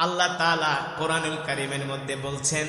আল্লাহ তালা কোরআনুল কারিমের মধ্যে বলছেন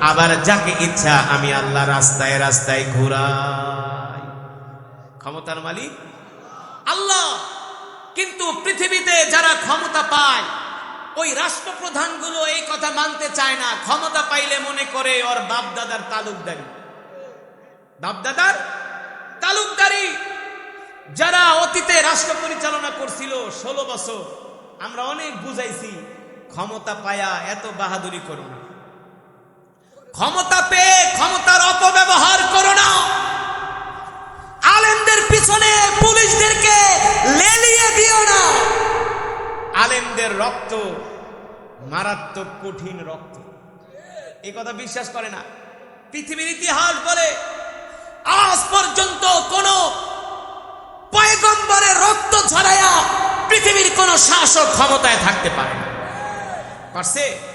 আবার যাকে ইচ্ছা আমি আল্লাহ রাস্তায় রাস্তায় ঘুরাই। ক্ষমতার মালিক? আল্লাহ! কিন্তু পৃথিবীতে যারা ক্ষমতা পায়, ওই রাষ্ট্রপ্রধানগুলো এই কথা মানতে চায় না। ক্ষমতা পাইলে মনে করে ওর বাপদাদার তালুকদারি। বাপদাদার তালুকদারি! যারা অতীতে রাষ্ট্র পরিচালনা করছিল ষোলো বছর, আমরা অনেক বুঝাইছি, ক্ষমতা পায়া এত বাহাদুরি করো না। ক্ষমতা পেয়ে ক্ষমতার অপব্যবহার করো না। আলেমদের পিছনে পুলিশদেরকে লেলিয়ে দিও না। আলেমদের রক্ত মারাত্মক কঠিন রক্ত। এই কথা বিশ্বাস করে না। পৃথিবীর ইতিহাস বলে, আজ পর্যন্ত কোন পয়গম্বরের রক্ত ছড়াইয়া পৃথিবীর কোন শাসক ক্ষমতায় থাকতে পারে না। পারছে?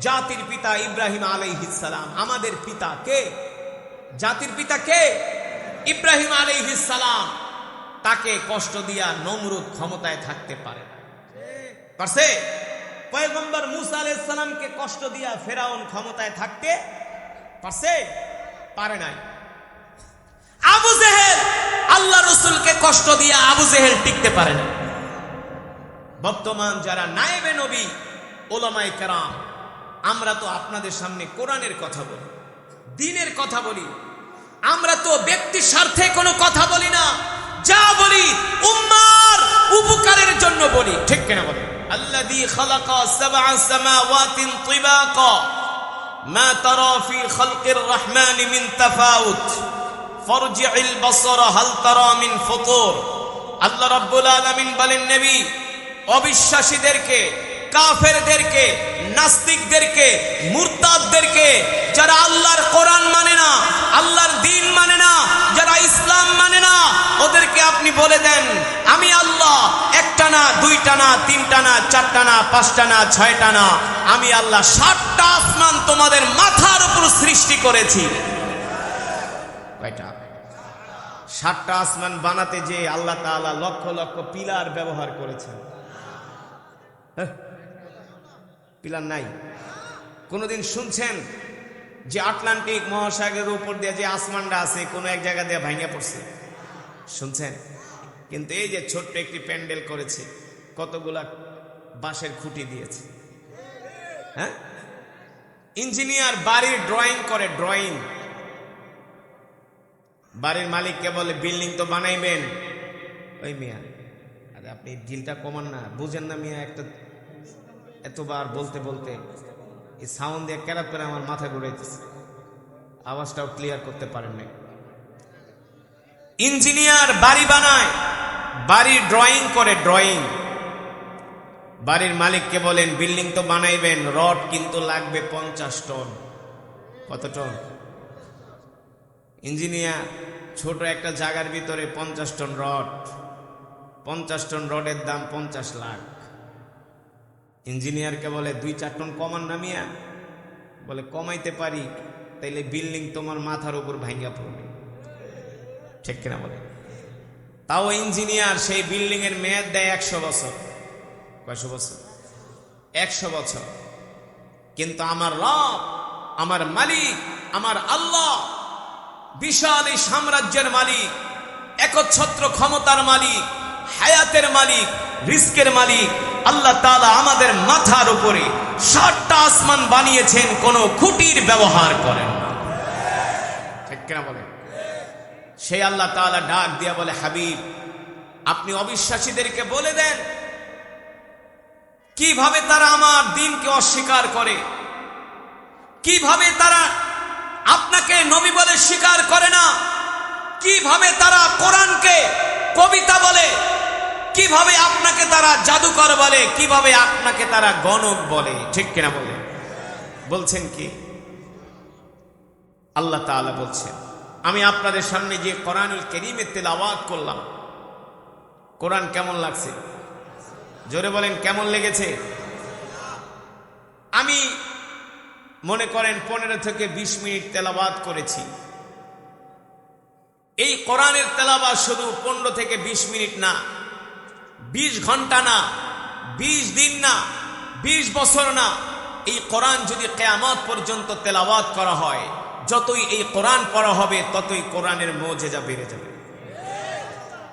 জাতির পিতা ইব্রাহিম আলাইহিসালাম আমাদের পিতা কে? জাতির পিতা কে? ইব্রাহিম আলাইহিসালাম তাকে কষ্ট দিয়া নমরুদ ক্ষমতায় থাকতে পারে পারছে? পয়গম্বর মুসা আলাইসালামকে কষ্ট দিয়া ফেরাউন ক্ষমতায় থাকতে পারছে? পারে নাই। আবু জেহেল আল্লাহ রসুলকে কষ্ট দিয়ে আবু জেহেল টিকতে পারে না বর্তমান যারা নায়েবে নবী ওলামাই কেরাম আমরা তো আপনাদের সামনে কোরআনের কথা বলি, দিনের কথা বলি। আমরা তো ব্যক্তির স্বার্থে কোনো কথা বলি না, যা বলি উম্মার উপকারের জন্য বলি। ঠিক কেনা বলি আল্লাযী খালাকা সাবআ সামাওয়াতিন তিবাকা, মা তারা ফি খালকির রহমানি মিন তাফাউত। ফরজিল বসর, হাল তারা মিন ফুতুর। আল্লাহ রাব্বুল আলামিন বলেন, নবী, অবিশ্বাসীদেরকে কাফেরদেরকে, নাস্তিকদেরকে, মুরতাদদেরকে, যারা আল্লাহর কোরআন মানে না, আল্লাহর দিন মানে না, যারা ইসলাম মানে না, ওদেরকে আপনি বলে দেন, আমি আল্লাহ, একটা না, দুইটা না, তিনটা না, চারটা না, পাঁচটা না, ছয়টা না, আমি আল্লাহ সাতটা আসমান তোমাদের মাথার উপর সৃষ্টি করেছি। কয়টা? সাতটা আসমান বানাতে যে আল্লাহ তাআলা লক্ষ লক্ষ পিলার ব্যবহার করেছেন। হ্যাঁ? পিলার নাই। কোনোদিন শুনছেন যে আটলান্টিক মহাসাগরের উপর দিয়ে যে আসমানটা আছে, কোনো এক জায়গা দিয়ে ভাঙে পড়ছে? শুনছেন? কিন্তু এই যে ছোট্ট একটি প্যান্ডেল করেছে, কতগুলা বাঁশের খুঁটি দিয়েছে। হ্যাঁ? ইঞ্জিনিয়ার বাড়ির ড্রয়িং করে, ড্রয়িং। বাড়ির মালিককে বলে, বিল্ডিং তো বানাইবেন। ওই মিয়া, আরে আপনি ডিলটা কমান না। বুঝেন না মিয়া, একটা এতবার বলতে বলতে এই সাউন্ড দিয়ে ক্যারাপ করে আমার মাথা ঘুরাইতেছে। আওয়াজটাও ক্লিয়ার করতে পারেন নাই। ইঞ্জিনিয়ার বাড়ি বানায়, বাড়ি ড্রয়িং করে ড্রয়িং বাড়ির মালিককে বলেন, বিল্ডিং তো বানাইবেন, রড কিন্তু লাগবে পঞ্চাশ টন। কত টন? ইঞ্জিনিয়ার, ছোট একটা জায়গার ভিতরে পঞ্চাশ টন রড। পঞ্চাশ টন রডের দাম পঞ্চাশ লাখ। ইঞ্জিনিয়ারকে বলে, দুই চার টন কমান নামিয়া বলে, কমাইতে পারি, তাইলে বিল্ডিং তোমার মাথার উপর ভাঙ্গা পড়বে। ঠিক কিনা বলে? তাও ইঞ্জিনিয়ার, সেই বিল্ডিং এর মেয়াদ দেয় একশো বছর। কয়শো বছর? একশো বছর। কিন্তু আমার রব, আমার মালিক, আমার আল্লাহ, বিশাল এই সাম্রাজ্যের মালিক, একচ্ছত্র ক্ষমতার মালিক, হায়াতের মালিক, রিস্কের মালিক আল্লাহ তাআলা আমাদের মাথার উপরে ষাটটা আসমান বানিয়েছেন, কোনো খুঁটির ব্যবহার করেন ঠিক সেই আল্লাহ তাআলা ডাক দিয়া বলে, হাবিব, আপনি অবিশ্বাসীদেরকে বলে দেন, কীভাবে তারা আমার দিনকে অস্বীকার করে? কীভাবে তারা আপনাকে নবী বলে স্বীকার করে না? কীভাবে তারা কোরআনকে কবিতা বলে কীভাবে আপনাকে তারা জাদুকর বলে, কীভাবে আপনাকে তারা গণক বলে? ঠিক কিনা বলে? বলছেন কি? আল্লাহ তাআলা বলছেন, আমি আপনাদের সামনে যে কোরআনুল কেরিমের তেলাওয়াত করলাম। কোরআন কেমন লাগছে? জোরে বলেন, কেমন লেগেছে? আমি মনে করেন পনেরো থেকে বিশ মিনিট তেলাবাদ করেছি। এই কোরআনের তেলাবাদ শুধু পনেরো থেকে বিশ মিনিট না বিশ ঘণ্টা না, বিশ দিন না, বিশ বছর না, এই কোরআন যদি কেয়ামত পর্যন্ত তেলাওয়াত করা হয়, যতই এই কোরআন পড়া হবে, ততই কোরআনের মজেজা বেড়ে যাবে।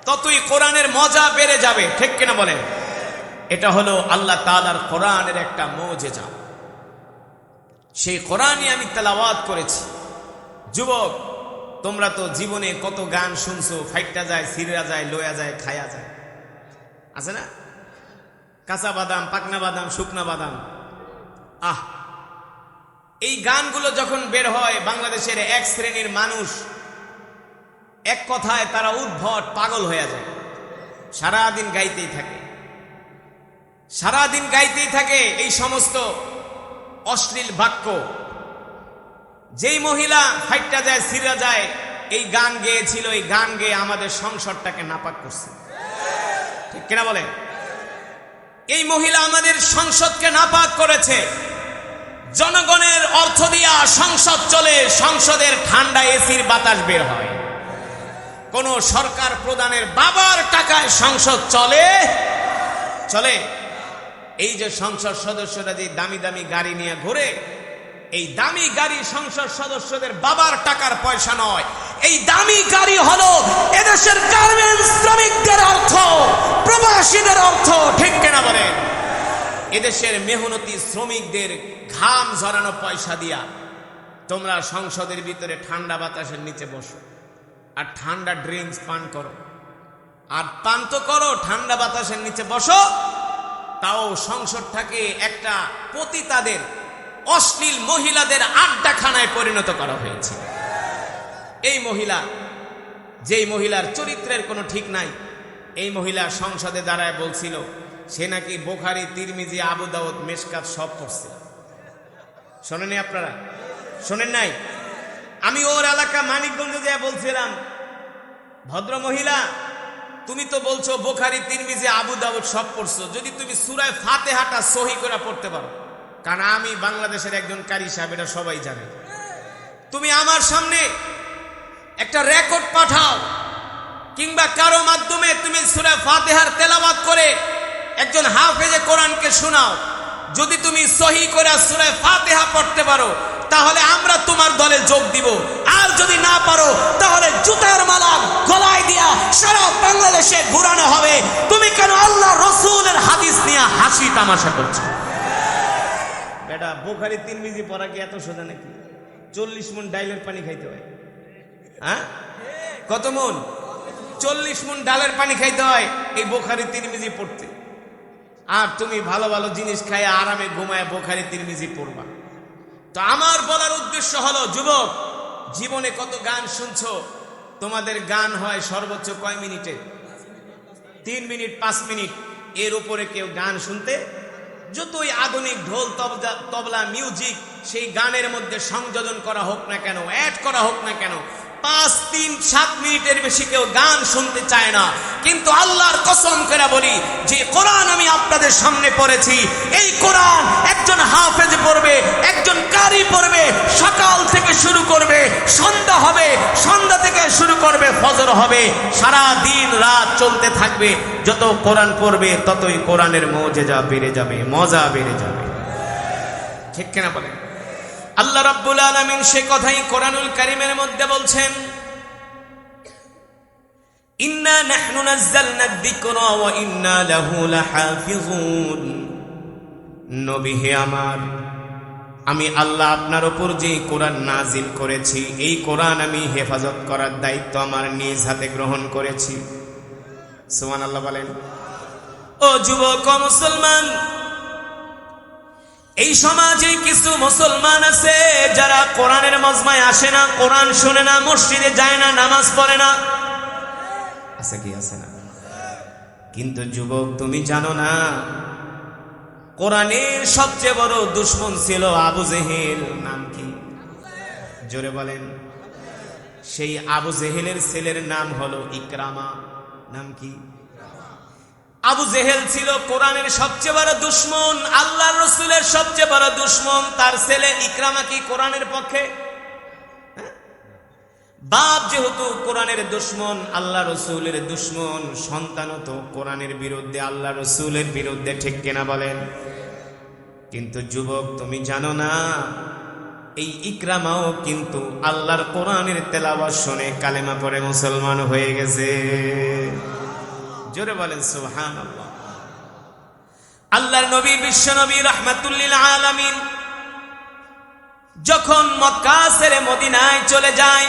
ততই কোরআনের মজা বেড়ে যাবে, ঠিক কিনা বলেন? এটা হলো আল্লাহ তাআলার কোরআনের একটা মজেজা। সেই কোরআনই আমি তেলাওয়াত করেছি। যুবক, তোমরা তো জীবনে কত গান শুনছো, ফাইটটা যায়, সিরা যায়, লয়া যায়, খায়া যায়। আছে না? কাঁচা বাদাম, পাকনা বাদাম, শুকনা বাদাম। আহ! এই গানগুলো যখন বের হয়, বাংলাদেশের এক শ্রেণির মানুষ এক কথায় তারা উদ্ভট, পাগল হয়ে যায়। সারাদিন গাইতেই থাকে। সারাদিন গাইতেই থাকে এই সমস্ত অশ্লীল বাক্য। যেই মহিলা ফাইটটা যায়, সিরা যায়, এই গান গেয়েছিল, এই গান গেয়ে আমাদের সংসারটাকে নাপাক করছে। কিনা বলে? এই মহিলা আমাদের সংসদকে নাপাক করেছে। জনগণের অর্থ দিয়া সংসদ চলে, সংসদের ঠান্ডা এসির বাতাস বের হয়। কোন সরকার প্রদানের বাবার টাকায় সংসদ চলে চলে। এই যে সংসদ সদস্যরা যে দামি দামি গাড়ি নিয়ে ঘুরে এই দামি গাড়ি সংসদ সদস্যদের বাবার টাকার পয়সা নয়। এই দামি গাড়ি হলো এদেশের গার্মেন্টস শ্রমিকদের অর্থ, প্রবাসীদের অর্থ, ঠিক কেনা বলেন এদেশের মেহনতি শ্রমিকদের ঘাম ঝরানো পয়সা দিয়া তোমরা সংসদের ভিতরে ঠান্ডা বাতাসের নিচে বসো আর ঠান্ডা ড্রিঙ্কস পান করো। আর পান তো করো, ঠান্ডা বাতাসের নিচে বসো, তাও সংসদটাকে একটা পতিতাদের অশ্লীল মহিলাদের আড্ডাখানায় পরিণত করা হয়েছে। এই মহিলা, যেই মহিলার চরিত্রের কোনো ঠিক নাই, এই মহিলা সংসদে দাঁড়ায় বলছিল, সে নাকি বোখারি, তিরমিজি, আবু দাউদ, মেশকাত সব পড়ছে। শোনেনি আপনারা? শোনেন নাই? আমি ওর এলাকা মানিকগঞ্জে যা বলছিলাম, ভদ্র মহিলা, তুমি তো বলছো বোখারি, তিরমিজি, আবু সব পড়ছো। যদি তুমি সুরায় ফাতেহাটা সহি করে পড়তে পারো। কারণ আমি বাংলাদেশের একজন কারি সাহেব, এটা সবাই জানে। তুমি আমার সামনে একটা রেকর্ড পাঠাও, কিংবা কারও মাধ্যমে তুমি সুরা ফাতেহার তেলাওয়াত করে একজন হাফেজে কোরআনকে শোনাও। যদি তুমি সহি করে সুরা ফাতেহা পড়তে পারো, তাহলে আমরা তোমার দলে যোগ দিব। আর যদি না পারো, তাহলে জুতার মালা গলায় দিয়া সারা বাংলাদেশে ঘুরানো হবে। তুমি কেন আল্লাহ রসুলের হাদিস নিয়ে হাসি তামাশা করছ? বেটা, বোখারি তিন মিজি পড়া কি এত সোজা নাকি? চল্লিশ মন ডাইলের পানি খাইতে হয়। হ্যাঁ? কত মন? চল্লিশ মন ডালের পানি খাইতে হয় এই বোখারি তিরমিজি পড়তে। আর তুমি ভালো ভালো জিনিস খাই আরামে ঘুমায় বোখারি তিরমিজি পড়বা। তো আমার বলার উদ্দেশ্য হলো, যুবক, জীবনে কত গান শুনছো? তোমাদের গান হয় সর্বোচ্চ কয় মিনিটে? তিন মিনিট, পাঁচ মিনিট। এর উপরে কেউ গান শুনতে যতই আধুনিক ঢোল তবলা মিউজিক সেই গানের মধ্যে সংযোজন করা হোক না কেন অ্যাড করা হোক না কেন, পাঁচ, তিন, সাত মিনিটের বেশি কেউ গান শুনতে চায় না। কিন্তু আল্লাহর কসম করে বলি, যে কোরআন আমি আপনাদের সামনে পড়েছি, এই কোরআন একজন হাফেজ পড়বে একজন কারি পড়বে সকাল থেকে শুরু করবে, সন্ধ্যা হবে, সন্ধ্যা থেকে শুরু করবে, ফজর হবে। সারা দিন রাত চলতে থাকবে, যত কোরআন পড়বে, ততই কোরআনের মজেজা বেড়ে যাবে, মজা বেড়ে যাবে। ঠিক কিনা বলেন? আল্লাহ রাব্বুল আলামিন সে কথাই কোরআনুল কারীমের মধ্যে বলছেন, ইন্না নাহনু নাযালনা যিকরা ওয়া ইন্না লাহু লাহাফিজুন। নবী হে আমার আমি আল্লাহ আপনার উপর যে কোরআন নাজিল করেছি, এই কোরআন আমি হেফাজত করার দায়িত্ব আমার নিজ হাতে গ্রহণ করেছি। সুবহান আল্লাহ বলেন, ও যুবক মুসলমান, এই সমাজে কিছু মুসলমান আছে যারা কোরআনের মজমায় আসে না, কোরআন শুনে না, মসজিদে যায় না, নামাজ পড়ে না। আছে কি আছে না? কিন্তু যুবক, তুমি জানো না কোরআনের সবচেয়ে বড় দুশ্মন ছিল আবু জেহেল। নাম কি? জোরে বলেন। সেই আবু জেহেলের ছেলের নাম হলো ইকরামা। নাম কি? আবু জেহেল ছিল কোরআনের সবচেয়ে বড় দুশ্মন আল্লাহ রসুলের সবচেয়ে বড় দুশ্মন। তার ছেলে ইকরামা কি কোরআনের পক্ষে? বাপ যেহেতু কোরআনের দুশ্মন, আল্লাহ রসুলের দুশ্মন, সন্তানও তো কোরআনের বিরুদ্ধে, আল্লাহ রসুলের বিরুদ্ধে, ঠিক কেনা বলেন? কিন্তু যুবক, তুমি জানো না, এই ইকরামাও কিন্তু আল্লাহর কোরআনের তেলাওয়াত শুনে কালেমা পড়ে মুসলমান হয়ে গেছে। জোরে বলেন সুবহান আল্লাহর নবী, বিশ্ব নবী, রহমাতুল্লিল আলামিন, যখন মক্কা ছেড়ে মদিনায় চলে যায়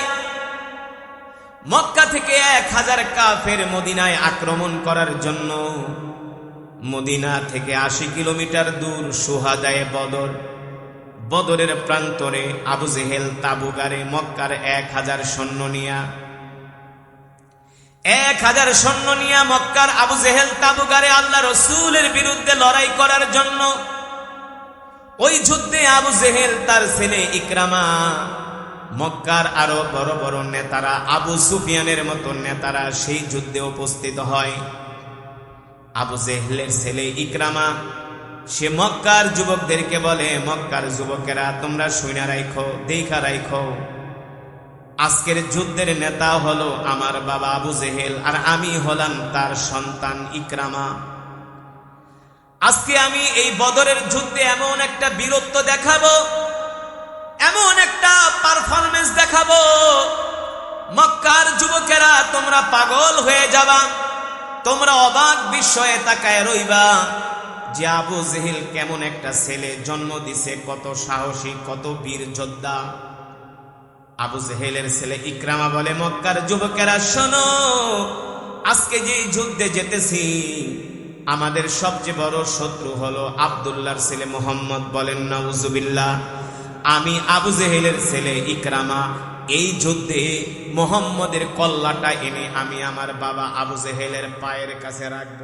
মক্কা থেকে এক হাজার কাফের মদিনায় আক্রমণ করার জন্য মদিনা থেকে আশি কিলোমিটার দূর সুহাদায় বদর। বদরের প্রান্তরে আবু জেহেল তাবুগারে মক্কার এক হাজার সৈন্য নিয়া। এক হাজার সৈন্য নিয়া মক্কার আবু জেহেল তাবুগারে আল্লাহ রসুলের বিরুদ্ধে লড়াই করার জন্য। ওই যুদ্ধে আবু জেহেল তার ছেলে ইকরামা মক্কার আরও বড় বড় নেতারা, আবু সুফিয়ানের মতো নেতারা সেই যুদ্ধে উপস্থিত হয়। আবু জেহেলের ছেলে ইকরামা, সে মক্কার যুবকদেরকে বলে, মক্কার যুবকেরা, তোমরা শুনে রাইখো, দেখা রাইখো। আজকের যুদ্ধের নেতা হলো আমার বাবা আবু জেহেল, আর আমি হলাম তার সন্তান ইকরামা। আজকে আমি এই বদরের যুদ্ধে এমন একটা বীরত্ব দেখাবো এমন একটা পারফরমেন্স দেখাবো। মক্কার যুবকেরা, তোমরা পাগল হয়ে যাবা। তোমরা অবাক বিস্ময়ে তাকায় রইবা যে আবু জেহেল কেমন একটা ছেলে, জন্ম দিছে কত সাহসী, কত বীর যোদ্ধা। আবু জেহেলের ছেলে ইকরামা বলে, মক্কার যুবকেরা, শোনো, আজকে যে যুদ্ধে যেতেছি, আমাদের সবচেয়ে বড় শত্রু হলো আবদুল্লাহর ছেলে মোহাম্মদ বলেন, নাউজুবিল্লাহ। আমি আবু জেহেলের ছেলে ইকরামা। এই যুদ্ধে মোহাম্মদের কল্লাটা এনে আমি আমার বাবা আবু জেহেলের পায়ের কাছে রাখব।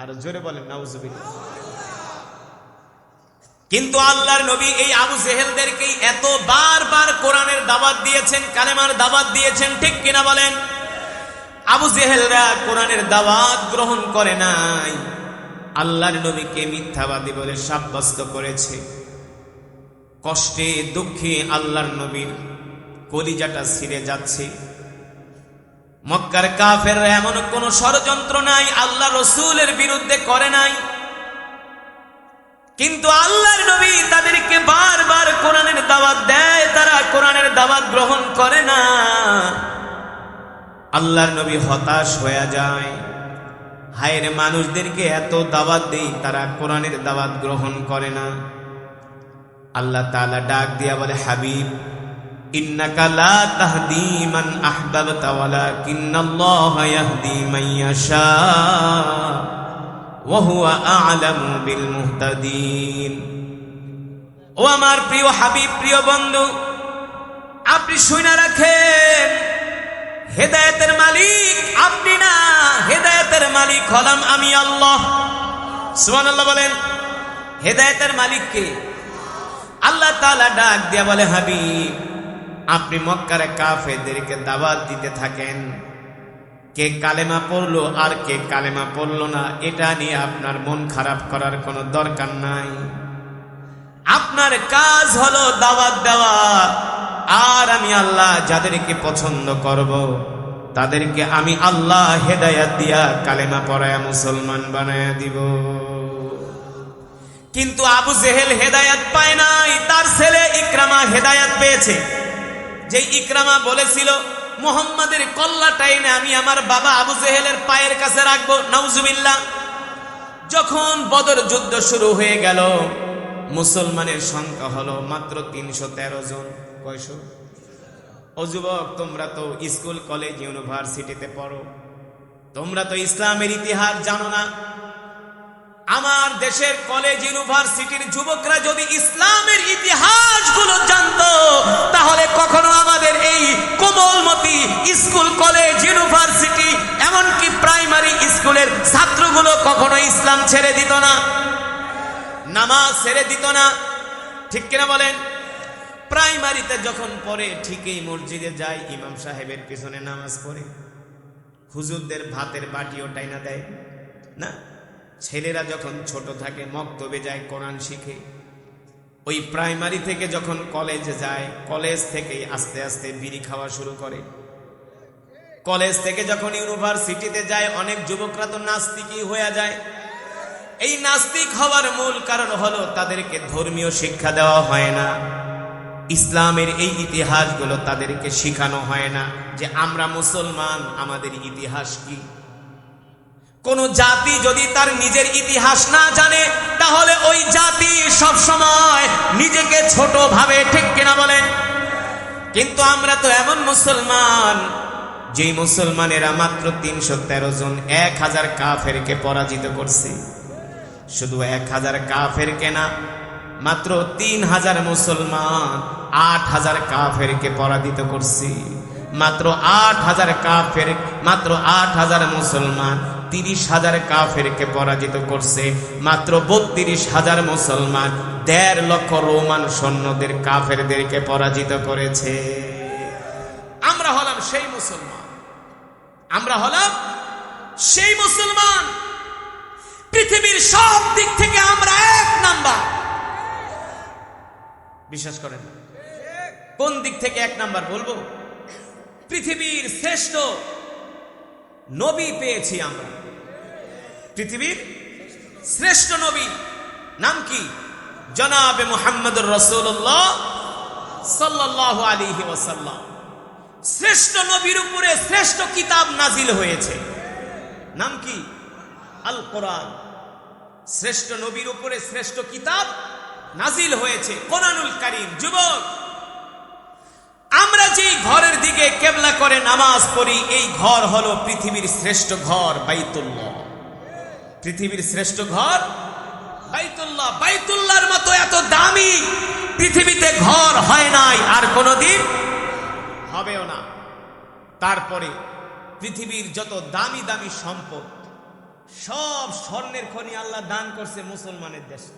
আর জোরে বলেন কিন্তু আল্লাহর নবী এই আবু জেহেলদেরকে এত বারবার কোরআনের দাওয়াত দিয়েছেন, কালেমার দাওয়াত দিয়েছেন, ঠিক কিনা বলেন? আবু জেহেলরা কোরআনের দাওয়াত গ্রহণ করে নাই। আল্লাহর নবীকে মিথ্যাবাদী বলে সাব্যস্ত করেছে। কষ্টে, দুঃখে আল্লাহর নবীর কলিজাটা ছিঁড়ে যাচ্ছে। মক্কার কাফের এমন কোন ষড়যন্ত্র নাই, আল্লাহ রসুলের বিরুদ্ধে করে নাই। কিন্তু আল্লাহর নবী তাদেরকে বারবার কোরআনের দাওয়াত দেয়, তারা কোরআনের দাওয়াত গ্রহণ করে না। আল্লাহর নবী হতাশ হয়ে যায়। হায়ের মানুষদেরকে এত দাওয়াত দেই, তারা কোরআনের দাওয়াত গ্রহণ করে না। আল্লাহ তালা ডাক দিয়া বলে, হাবিব ও আমার প্রিয় হাবিব, প্রিয় বন্ধু, আপনি শুনে রাখেন। হেদায়তের মালিক আপনি না, হেদায়তের মালিক হলাম আমি আল্লাহ। সুবহানাল্লাহ বলেন, হেদায়তের মালিক কে? আল্লাহ তাআলা ডাক দিয়া বলে, হাবিব, আপনি মক্কারে কাফেরদেরকে দাওয়াত দিতে থাকেন। কে কালেমা পড়ল আর কে কালেমা পড়ল না, এটা নিয়ে আপনার মন খারাপ করার কোনো দরকার নাই। আপনার কাজ হলো দাওয়াত দেওয়া, আর আমি আল্লাহ যাদেরকে পছন্দ করব, তাদেরকে আমি আল্লাহ হেদায়াত দিয়া কালেমা পড়ায়া মুসলমান বানায়া দিব। কিন্তু আবু জেহেল হেদায়াত পায় নাই। তার ছেলে ইকরামা হেদায়াত পেয়েছে। যে ইকরামা বলেছিল, মোহাম্মদের কল্লা এনে আমি আমার বাবা আবু জেহেলের পায়ের কাছে রাখব, নাউজুবিল্লাহ। যখন বদর যুদ্ধ শুরু হয়ে গেল, মুসলমানের সংখ্যা হলো মাত্র তিনশো তেরো জন। কয়শো? ও যুবক, তোমরা তো স্কুল, কলেজ, ইউনিভার্সিটিতে পড়ো। তোমরা তো ইসলামের ইতিহাস জানো না। আমার দেশের কলেজ ইউনিভার্সিটির যুবকরা যদি ইসলামের ইতিহাসগুলো জানতো, তাহলে কখনো আমাদের এই কোমলমতি স্কুল কলেজ ইউনিভার্সিটি এমনকি প্রাইমারি স্কুলের ছাত্রগুলো কখনো ইসলাম ছেড়ে দিত না। নামাজ ছেড়ে দিত না। ঠিক কিনা বলেন? প্রাইমারিতে যখন পড়ে, ঠিকই মসজিদে যায়, ইমাম সাহেবের পিছনে নামাজ পড়ে। হুজুরদের ভাতের বাটিও টাইনা দেয়, না? ছেলেরা যখন ছোট থাকে, মক্তবে যায়, কোরআন শিখে। ওই প্রাইমারি থেকে যখন কলেজে যায়, কলেজ থেকে আস্তে আস্তে বিড়ি খাওয়া শুরু করে। কলেজ থেকে যখন ইউনিভার্সিটিতে যায়, অনেক যুবকরা তো নাস্তিকই হয়ে যায়। এই নাস্তিক হওয়ার মূল কারণ হলো তাদেরকে ধর্মীয় শিক্ষা দেওয়া হয় না। ইসলামের এই ইতিহাসগুলো তাদেরকে শেখানো হয় না যে আমরা মুসলমান, আমাদের ইতিহাস কি? কোন জাতি যদি তার নিজের ইতিহাস না জানে, তাহলে ওই জাতি সব সময় নিজেকে ছোট ভাবে ঠিক কিনা বলেন কিন্তু আমরা তো এমন মুসলমান যে মুসলমানেরা মাত্র তিনশো তেরো জন এক হাজার কাফেরকে পরাজিত করছে। শুধু এক হাজার কাফের কেনা মাত্র তিন হাজার মুসলমান আট হাজার কাফেরকে পরাজিত করছি। মাত্র আট হাজার কাফের, মাত্র আট হাজার মুসলমান তিরিশ হাজার কাফেরকে পরাজিত করছে। মাত্র বত্রিশ হাজার মুসলমান, দেড় লক্ষ রোমান সৈন্যদের কাফেরদেরকে পরাজিত করেছে। আমরা হলাম সেই মুসলমান। আমরা হলাম সেই মুসলমান। পৃথিবীর সব দিক থেকে আমরা এক নাম্বার। বিশ্বাস করেন, কোন দিক থেকে এক নাম্বার বলব? পৃথিবীর শ্রেষ্ঠ নবী পেয়েছি আমরা। পৃথিবীর শ্রেষ্ঠ নবী নাম কি? জনাবে মোহাম্মদুর রসুল্লাহ সাল্লাহ আলিহি ওসাল্লাম শ্রেষ্ঠ নবীর উপরে শ্রেষ্ঠ কিতাব নাজিল হয়েছে। নাম কি? আল কোরআন শ্রেষ্ঠ নবীর উপরে শ্রেষ্ঠ কিতাব নাজিল হয়েছে। কোরআনুল কারীম, যুবক! আমরা যেই ঘরের দিকে কেবলা করে নামাজ পড়ি, এই ঘর হলো পৃথিবীর শ্রেষ্ঠ ঘর, বাইতুল্লাহ। পৃথিবীর শ্রেষ্ঠ ঘর? বাইতুল্লাহ। বাইতুল্লাহর মতো এত দামি পৃথিবীতে ঘর হয় নাই আর কোনোদিন হবেও না। তারপরে পৃথিবীর যত দামি দামি সম্পদ, সব স্বর্ণের খনি আল্লাহ দান করছে মুসলমানের দেশে।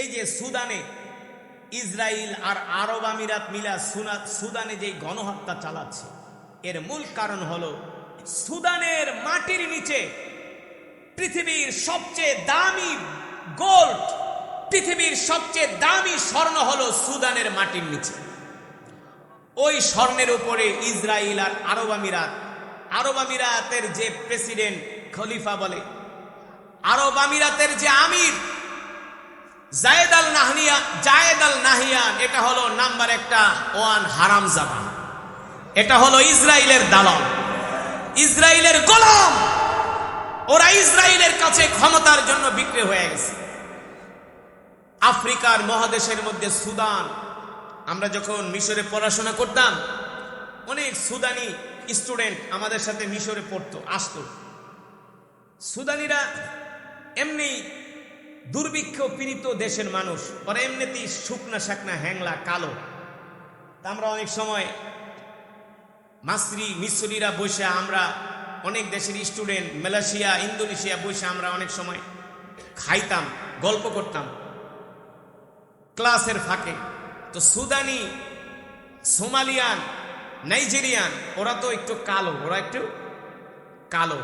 এই যে সুদানে ইসরায়েল আর আরব আমিরাত মিলা সুনা সুদানে যে গণহত্যা চালাচ্ছে, এর মূল কারণ হলো সুদানের মাটির নিচে পৃথিবীর সবচেয়ে দামি গোল্ড, পৃথিবীর সবচেয়ে দামি স্বর্ণ হলো সুদানের মাটির নিচে। ওই স্বর্ণের উপরে ইসরায়েল আর আরব আমিরাত, আরব আমিরাতের যে প্রেসিডেন্ট খলিফা বলে, আরব আমিরাতের যে আমির জায়েদ আল নাহনিয়া জায়েদ আল নাহিয়ান, এটা হলো নাম্বার একটা ওয়ান হারাম জাদা এটা হলো ইসরায়েলের দালাল। ইসরায়েলের গোলাম! ওরা ইসরায়েলের কাছে ক্ষমতার জন্য বিক্রি হয়ে গেছে। আফ্রিকার মহাদেশের মধ্যে সুদান। আমরা যখন মিশরে পড়াশোনা করতাম, অনেক সুদানি স্টুডেন্ট আমাদের সাথে মিশরে পড়তো, আসতো। সুদানিরা এমনি দুর্ভিক্ষ পীড়িত দেশের মানুষ ওরা এমনিতেই শুকনা শাকনা হ্যাংলা কালো। তা আমরা অনেক সময় মাসরি মিশরিরা বসে আমরা, অনেক দেশের স্টুডেন্ট, মালয়েশিয়া, ইন্দোনেশিয়া বসে আমরা অনেক সময় খাইতাম, গল্প করতাম। ক্লাসের ফাঁকে। তো সুদানি, সোমালিয়ান, নাইজেরিয়ান, ওরা তো একটু কালো, ওরা একটু কালো।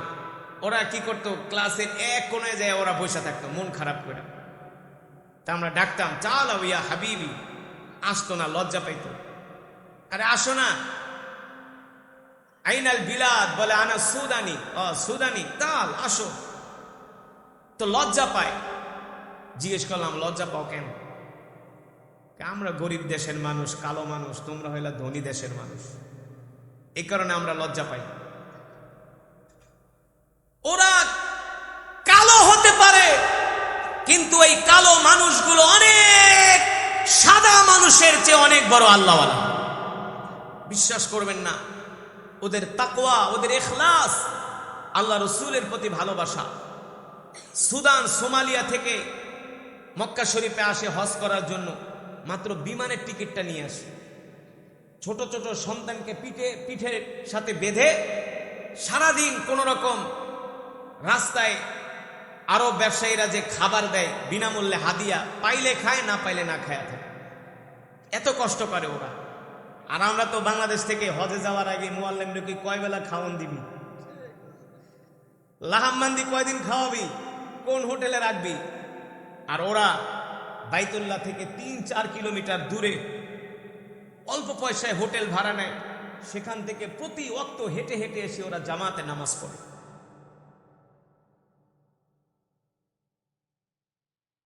ওরা কি করতো? ক্লাসের এক কোনায় যায়, ওরা বসে থাকতো, মন খারাপ করে। তা আমরা ডাকতাম চাল ইয়া হাবিবি। আসতো না, লজ্জা পাইতো। আরে আসো না। আইনাল বিলাদ, বলে, আনা সুদানি। ও সুদানি, তাল, আসো। তো লজ্জা পায়। জিজ্ঞেস করলাম, লজ্জা পাও কেন? আমরা গরিব দেশের মানুষ, কালো মানুষ, তোমরা হইলা ধনী দেশের মানুষ। এই কারণে আমরা লজ্জা পাই ওরা কালো হতে পারে কিন্তু এই কালো মানুষগুলো অনেক, সাদা মানুষের চেয়ে অনেক বড় আল্লাহওয়ালা। বিশ্বাস করবেন না, ওদের তাকওয়া, ওদের এখলাস আল্লাহ রসুলের প্রতি ভালোবাসা। সুদান, সোমালিয়া থেকে মক্কা শরীফে আসে হজ করার জন্য, মাত্র বিমানের টিকিটটা নিয়ে আসে। ছোট ছোট সন্তানকে পিঠে, পিঠের সাথে বেঁধে সারাদিন কোন রকম রাস্তায় আরও ব্যবসায়ীরা যে খাবার দেয়, বিনামূল্যে হাদিয়া, পাইলে খায়, না পাইলে না খায় থাকে এত কষ্ট করে ওরা। আর আমরা তো বাংলাদেশ থেকে হজে যাওয়ার আগে মোয়াল্লেমকে কয় বেলা খাওয়ান দিবি? লাহাম্মান্দি কয়দিন খাওয়াবি? কোন হোটেলে রাখবি? আর ওরা বাইতুল্লাহ থেকে তিন, চার কিলোমিটার দূরে অল্প পয়সায় হোটেল ভাড়া নেয়। সেখান থেকে প্রতি অক্ত হেঁটে হেঁটে এসে ওরা জামাতে নামাজ পড়ে।